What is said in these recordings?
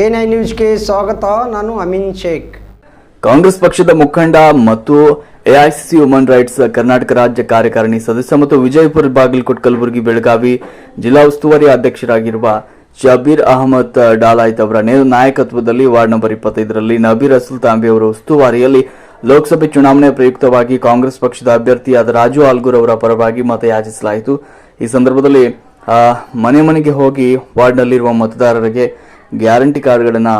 A ನ್ಯೂಸ್ಗೆ ಸ್ವಾಗತ, ನಾನು ಅಮಿನ್ ಶೇಖ್. ಕಾಂಗ್ರೆಸ್ ಪಕ್ಷದ ಮುಖಂಡ ಮತ್ತು ಎಐಸಿಸಿ ಹ್ಯೂಮನ್ ರೈಟ್ಸ್ ಕರ್ನಾಟಕ ರಾಜ್ಯ ಕಾರ್ಯಕಾರಿಣಿ ಸದಸ್ಯ ಮತ್ತು ವಿಜಯಪುರ ಬಾಗಲಕೋಟ್ ಕಲಬುರಗಿ ಬೆಳಗಾವಿ ಜಿಲ್ಲಾ ಉಸ್ತುವಾರಿ ಅಧ್ಯಕ್ಷರಾಗಿರುವ ಶಬೀರ್ ಅಹಮದ್ ಡಾಲಾಯ್ತ್ ಅವರ ನಾಯಕತ್ವದಲ್ಲಿ ವಾರ್ಡ್ ನಂಬರ್ ಇಪ್ಪತ್ತೈದರಲ್ಲಿ ನಬೀರ್ ಅಸುಲ್ ತಾಂಬೆ ಅವರ ಉಸ್ತುವಾರಿಯಲ್ಲಿ ಲೋಕಸಭೆ ಚುನಾವಣೆ ಪ್ರಯುಕ್ತವಾಗಿ ಕಾಂಗ್ರೆಸ್ ಪಕ್ಷದ ಅಭ್ಯರ್ಥಿಯಾದ ರಾಜು ಆಲ್ಗೂರ್ ಅವರ ಪರವಾಗಿ ಮತಯಾಚಿಸಲಾಯಿತು. ಈ ಸಂದರ್ಭದಲ್ಲಿ ಮನೆ ಮನೆಗೆ ಹೋಗಿ ವಾರ್ಡ್ನಲ್ಲಿರುವ ಮತದಾರರಿಗೆ ಗ್ಯಾರಂಟಿ ಕಾರ್ಡ್ಗಳನ್ನು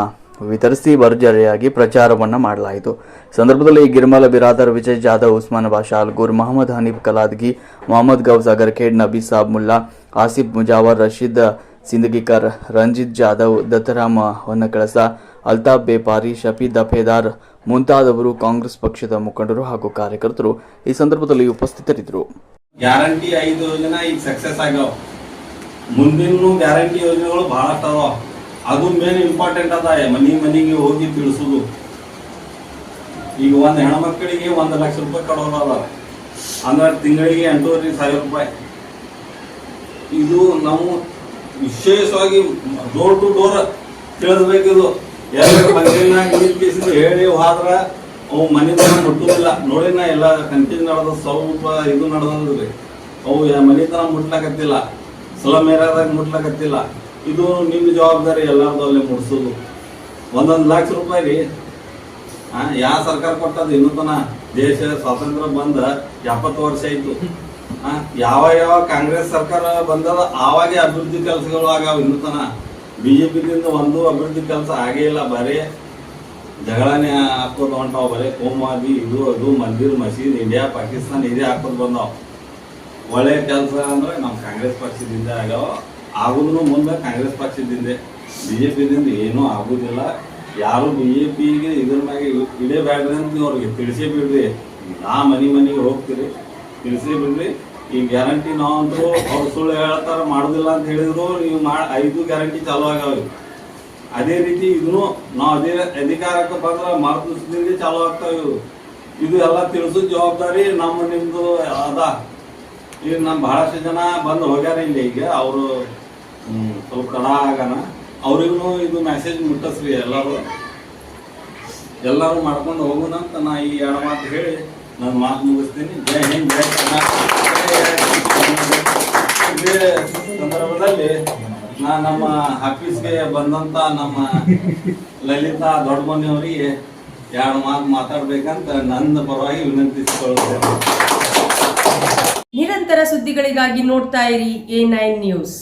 ವಿತರಿಸಿ ಭರ್ಜರಿಯಾಗಿ ಪ್ರಚಾರವನ್ನು ಮಾಡಲಾಯಿತು. ಸಂದರ್ಭದಲ್ಲಿ ಗಿರ್ಮಲ ಬಿರಾದರ್ ವಿಜಯ್ ಜಾಧವ್, ಉಸ್ಮಾನ್ ಬಾಷಾ ಅಲ್ಗೂರ್ ಮೊಹಮ್ಮದ್ ಹನೀಫ್, ಕಲಾದ್ಗಿ, ಮೊಹಮ್ಮದ್ ಗೌಸ್ ಅಗರ್ಖೇಡ್ ನಬಿ ಸಾಬ್, ಮುಲ್ಲಾ, ಆಸಿಫ್, ಮುಜಾವರ್, ರಶೀದ್ ಸಿಂದಗಿಕರ್, ರಂಜಿತ್ ಜಾಧವ್, ದತ್ತರಾಮ ಹೊನ್ನಕಳಸ ಅಲ್ತಾಬ್ ಬೇಪಾರಿ, ಶಫಿ ದಫೇದಾರ್ ಮುಂತಾದವರು ಕಾಂಗ್ರೆಸ್ ಪಕ್ಷದ ಮುಖಂಡರು ಹಾಗೂ ಕಾರ್ಯಕರ್ತರು ಈ ಸಂದರ್ಭದಲ್ಲಿ ಉಪಸ್ಥಿತರಿದ್ದರು. ಗ್ಯಾರಂಟಿ ಐದು ಯೋಜನೆ ಈಗ ಸಕ್ಸಸ್ ಆಗ್ಯಾವ. ಮುಂದಿನ ಗ್ಯಾರಂಟಿ ಯೋಜನೆಗಳು ಬಹಳಷ್ಟು ಅದಾವ. ಅದು ಮೇನ್ ಇಂಪಾರ್ಟೆಂಟ್ ಅದ ಮನೆ ಮನಿಗೆ ಹೋಗಿ ತಿಳಿಸೋದು. ಈಗ ಒಂದು ಹೆಣ್ಮಕ್ಳಿಗೆ ಒಂದು ಲಕ್ಷ ರೂಪಾಯಿ ಕೊಡೋರು ಅದ ಅಂದ್ರೆ ತಿಂಗಳಿಗೆ ಎಂಟೂವರೆ ಸಾವಿರ ರೂಪಾಯಿ. ಇದು ನಾವು ವಿಶೇಷವಾಗಿ ಡೋರ್ ಟು ಡೋರ್ ತಿಳಿಸ್ಬೇಕಿದು ನಿಂತಿಸಿದ್ರು ಹೇಳಿ ಹೋದ್ರ ಅವು ಮನೆ ತನ ಮುಟ್ಟುದಿಲ್ಲ. ನೋಡಿ ನಾ ಎಲ್ಲ ಕಂಟಿನ್ ನಡೆದ ಸ್ವಲ್ಪ ಇದು ನಡೆದ್ರಿ ಅವು ಮನೆತನ ಮನೆ ತನ ಮುಟ್ಲಾಕತ್ತಿಲ್ಲ. ಸ್ಲಮ್ ಏರಿಯಾದಾಗ ಮುಟ್ಲಾಕತ್ತಿಲ್ಲ. ಇದು ನಿಮ್ಮ ಜವಾಬ್ದಾರಿ ಎಲ್ಲರದ್ದು ಅಲ್ಲಿ ಮುಡಿಸೋದು. ಒಂದೊಂದು ಲಕ್ಷ ರೂಪಾಯಿ ರೀ ಯಾವ ಸರ್ಕಾರ ಕೊಟ್ಟದ ಇನ್ನೂ ತನ ದೇಶ ಸ್ವಾತಂತ್ರ್ಯ ಬಂದ ಎಪ್ಪತ್ತು ವರ್ಷ ಆಯ್ತು. ಯಾವ ಯಾವ ಕಾಂಗ್ರೆಸ್ ಸರ್ಕಾರ ಬಂದದ, ಆವಾಗೆ ಅಭಿವೃದ್ಧಿ ಕೆಲಸಗಳು ಆಗಾವ ಇನ್ನೂ ತನ ಪಿದಿಂದ ಒಂದು ಅಭಿವೃದ್ಧಿ ಕೆಲಸ ಆಗೇ ಇಲ್ಲ, ಬರೀ ಜಗಳನೆ ಹಾಕೋದು ಹೊಂಟಾವ ಬರೀ ಕೋಮಾದಿ ಇದು, ಅದು, ಮಂದಿರ್, ಮಸೀದ್, ಇಂಡಿಯಾ, ಪಾಕಿಸ್ತಾನ, ಇದೇ ಹಾಕೋದು ಬಂದಾವ. ಒಳ್ಳೆ ಕೆಲಸ ಅಂದ್ರೆ ನಮ್ಮ ಕಾಂಗ್ರೆಸ್ ಪಕ್ಷದಿಂದ ಆಗ್ಯಾವ ಆಗುದ್ರು ಮುಂದೆ ಕಾಂಗ್ರೆಸ್ ಪಕ್ಷದಿಂದ ಬಿಜೆಪಿದಿಂದ ಏನೂ ಆಗುದಿಲ್ಲ. ಯಾರು ಬಿಜೆಪಿಗೆ ಇದ್ರ ಮ್ಯಾಗೆ ಇಡೇ ಬ್ಯಾಡ್ರಿ ಅಂತ ಅವ್ರಿಗೆ ತಿಳಿಸೇ ಬಿಡ್ರಿ. ನಾ ಮನೆ ಮನೆಗೆ ಹೋಗ್ತೀರಿ. ತಿಳಿಸೇ ಬಿಡ್ರಿ. ಈ ಗ್ಯಾರಂಟಿ ನಾವಂತೂ ಅವ್ರು ಸುಳ್ಳು ಹೇಳ್ತಾರ, ಮಾಡುದಿಲ್ಲ ಅಂತ ಹೇಳಿದ್ರು. ನೀವು ಮಾ ಐದು ಗ್ಯಾರಂಟಿ ಚಾಲು ಆಗ್ಯಾವ ಅದೇ ರೀತಿ ಇದನ್ನು ನಾವು ಅದೇ ಅಧಿಕಾರಕ್ಕೆ ಬಂದ್ರೆ ಮಾರ್ಚ್ ದಿವಸದಿಂದ ಚಾಲು ಆಗ್ತಾವ ಇದು ಎಲ್ಲ ತಿಳಿಸೋ ಜವಾಬ್ದಾರಿ ನಮ್ಮ ನಿಮ್ದು ಅದ. ಈಗ ನಮ್ಮ ಬಹಳಷ್ಟು ಜನ ಬಂದು ಹೋಗ್ಯಾರ ಇಲ್ಲಿ ಈಗ. ಅವರು ಸ್ವಲ್ಪ ತಡ ಆಗೋಣ. ಅವ್ರಿಗೂ ಇದು ಮೆಸೇಜ್ ಮುಟ್ಟಿಸ್ರಿ, ಎಲ್ಲರೂ. ಎಲ್ಲರೂ ಮಾಡ್ಕೊಂಡು ಹೋಗೋಣ ಅಂತ ನಾ ಈ ಎರಡು ಮಾತು ಹೇಳಿ ನನ್ನ ಮಾತು ಮುಗಿಸ್ತೀನಿ. ಜೈ ಹಿಂದ್, ಜೈ ಸಂದರ್ಭದಲ್ಲಿ ನಾ ನಮ್ಮ ಆಫೀಸ್ಗೆ ಬಂದಂತ ನಮ್ಮ ಲಲಿತಾ ದೊಡ್ಡಮನೆಯವರಿಗೆ ಎರಡು ಮಾತು ಮಾತಾಡ್ಬೇಕಂತ ನನ್ನ ಪರವಾಗಿ ವಿನಂತಿಸಿಕೊಳ್ಳುತ್ತೇನೆ. ನಿರಂತರ ಸುದ್ದಿಗಳಿಗಾಗಿ ನೋಡ್ತಾ ಇರಿ ಎ ನೈನ್ ನ್ಯೂಸ್.